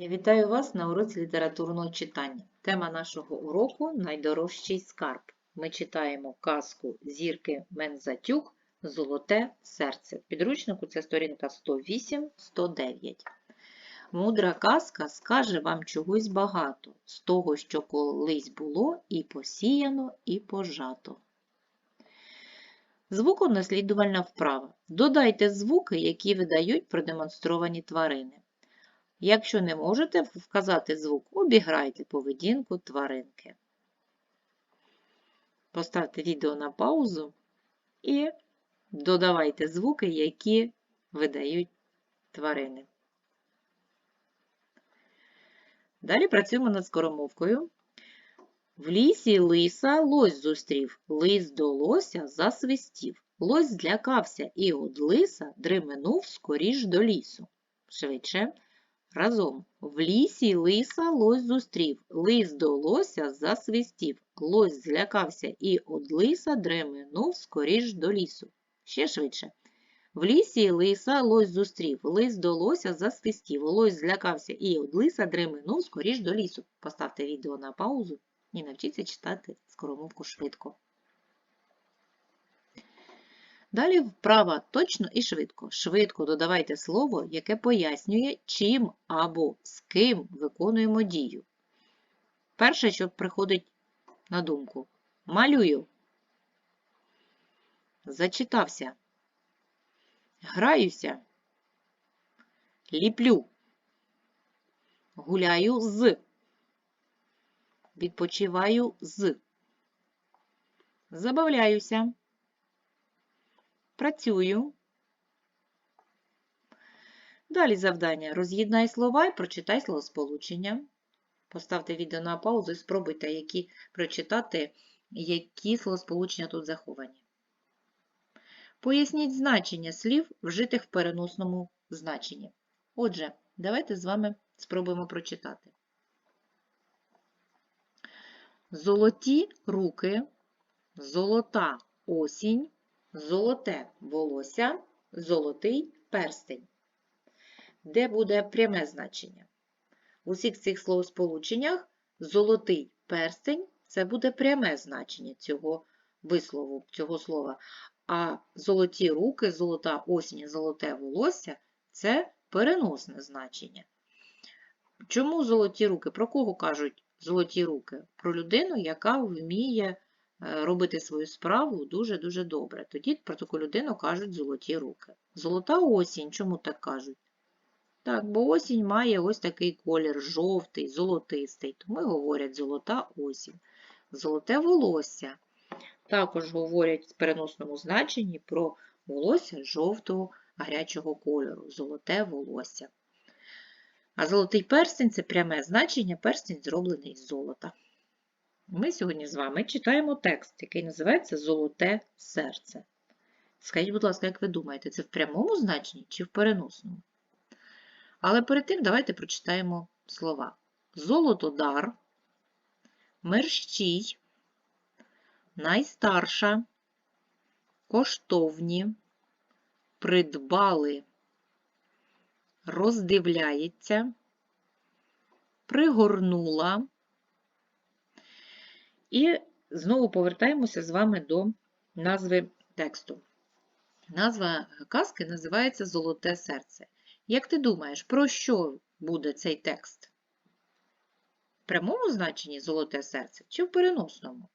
Я вітаю вас на уроці літературного читання. Тема нашого уроку Найдорожчий скарб. Ми читаємо казку Зірки Мензатюк Золоте серце. Підручнику це сторінка 108-109. Мудра казка скаже вам чогось багато з того, що колись було і посіяно, і пожато. Звуконаслідувальна вправа. Додайте звуки, які видають продемонстровані тварини. Якщо не можете вказати звук, обіграйте поведінку тваринки. Поставте відео на паузу і додавайте звуки, які видають тварини. Далі працюємо над скоромовкою. В лісі лиса лось зустрів, лис до лося засвистів. Лось злякався і од лиса дременув скоріш до лісу. Швидше. Разом. В лісі лиса лось зустрів, лис до лося засвистів. Лось злякався і од лиса дременув скоріш до лісу. Ще швидше. В лісі лиса лось зустрів, лис до лося засвистів. Лось злякався і од лиса дременув скоріш до лісу. Поставте відео на паузу і навчіться читати скоромовку швидко. Далі вправа точно і швидко. Швидко додавайте слово, яке пояснює, чим або з ким виконуємо дію. Перше, що приходить на думку. Малюю. Зачитався. Граюся. Ліплю. Гуляю з. Відпочиваю з. Забавляюся. Працюю. Далі завдання. Роз'єднай слова і прочитай словосполучення. Поставте відео на паузу і спробуйте які, прочитати, які словосполучення тут заховані. Поясніть значення слів, вжитих в переносному значенні. Отже, давайте з вами спробуємо прочитати. Золоті руки, золота осінь, золоте волосся, золотий перстень. Де буде пряме значення? У всіх цих словосполученнях золотий перстень це буде пряме значення цього вислову, цього слова. А золоті руки, золота осінь, золоте волосся це переносне значення. Чому золоті руки? Про кого кажуть золоті руки? Про людину, яка вміє робити свою справу дуже-дуже добре. Тоді про таку людину кажуть золоті руки. Золота осінь, чому так кажуть? Так, бо осінь має ось такий колір жовтий, золотистий, тому говорять золота осінь. Золоте волосся. Також говорять в переносному значенні про волосся жовтого гарячого кольору, золоте волосся. А золотий перстень це пряме значення, перстень зроблений з золота. Ми сьогодні з вами читаємо текст, який називається Золоте серце. Скажіть, будь ласка, як ви думаєте, це в прямому значенні чи в переносному? Але перед тим давайте прочитаємо слова. Золотодар, мерщій, найстарша, коштовні, придбали, роздивляється, пригорнула. І знову повертаємося з вами до назви тексту. Назва казки називається Золоте серце. Як ти думаєш, про що буде цей текст? В прямому значенні золоте серце чи в переносному?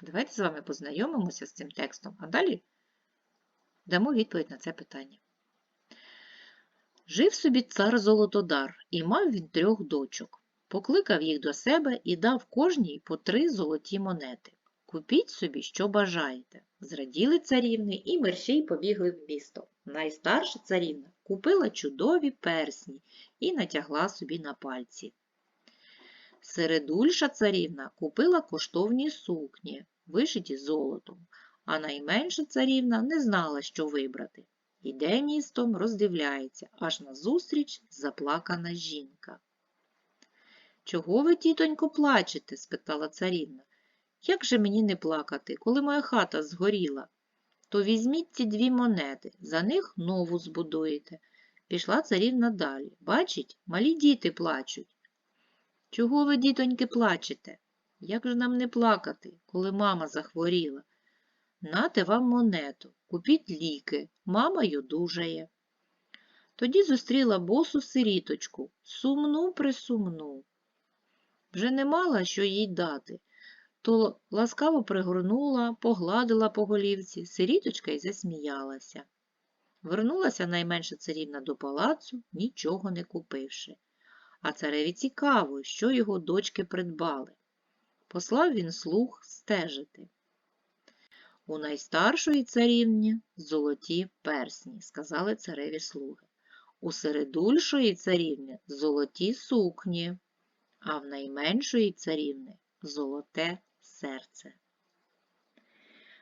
Давайте з вами познайомимося з цим текстом, а далі дамо відповідь на це питання. Жив собі цар Золотодар і мав він трьох дочок. Покликав їх до себе і дав кожній по три золоті монети. Купіть собі, що бажаєте. Зраділи царівни і мерщій побігли в місто. Найстарша царівна купила чудові персні і натягла собі на пальці. Середульша царівна купила коштовні сукні, вишиті золотом, а найменша царівна не знала, що вибрати. Іде містом, роздивляється, аж назустріч заплакана жінка. Чого ви, тітонько, плачете? спитала царівна. Як же мені не плакати, коли моя хата згоріла? То візьміть ці дві монети, за них нову збудуєте. пішла царівна далі. Бачить, малі діти плачуть. Чого ви, дітоньки, плачете? Як же нам не плакати, коли мама захворіла? Нате вам монету, купіть ліки, мама й одужає. Тоді зустріла босу сиріточку, сумну присумну. Вже не мала що їй дати, то ласкаво пригорнула, погладила по голівці, сиріточка й засміялася. Вернулася найменша царівна до палацу, нічого не купивши. А цареві цікаво, що його дочки придбали. Послав він слуг стежити. У найстаршої царівні золоті персні, сказали цареві слуги. У середульшої царівни золоті сукні, а в найменшої царівни золоте серце.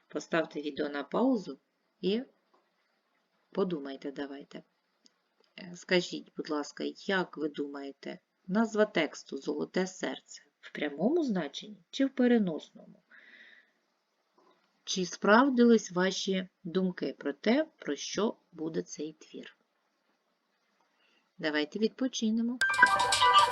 Поставте відео на паузу і подумайте, давайте. Е, Скажіть, будь ласка, як ви думаєте, назва тексту Золоте серце в прямому значенні чи в переносному? Чи справдились ваші думки про те, про що буде цей твір? Давайте відпочинемо.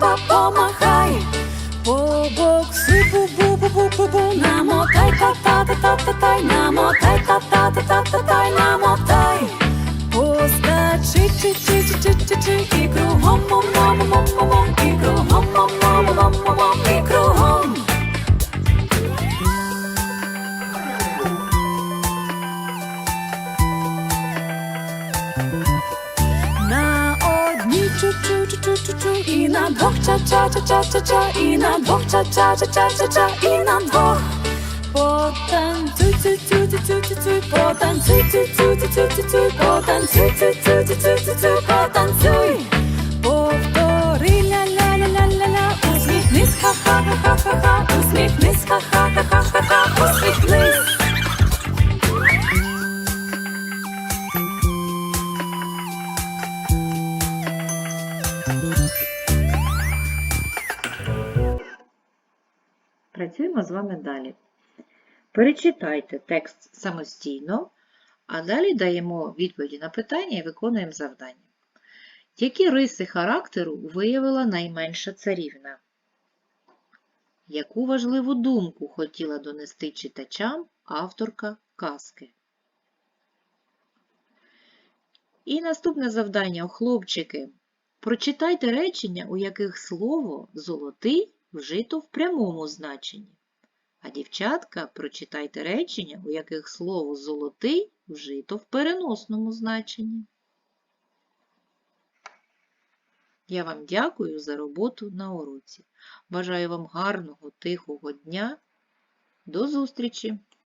помахай, помахай. Побокси, бу-бу-бу-бу-бу-бу, намотай, та-та-та-та-та-тай, намотай, та-та-та-та-та-тай, намотай. Поскачи, чи-чи-чи-чи-чи-чи, і кругом, мом-мом-мом-мом, і кругом, і на двох ча-ча-ча-ча-ча-ча, і на двох ча-ча-ча-ча-ча-ча, і на двох. Потанцюй, цю цю цю цю цю цю потанцюй, цю цю цю цю цю цю потанцюй, цю цю цю цю цю цюй, потанцюй. Працюємо з вами далі. Перечитайте текст самостійно, а далі даємо відповіді на питання і виконуємо завдання. Які риси характеру виявила найменша царівна? Яку важливу думку хотіла донести читачам авторка казки? І наступне завдання, хлопчики. Прочитайте речення, у яких слово золотий вжито в прямому значенні. А дівчатка, прочитайте речення, у яких слово золотий вжито в переносному значенні. Я вам дякую за роботу на уроці. Бажаю вам гарного, тихого дня. До зустрічі!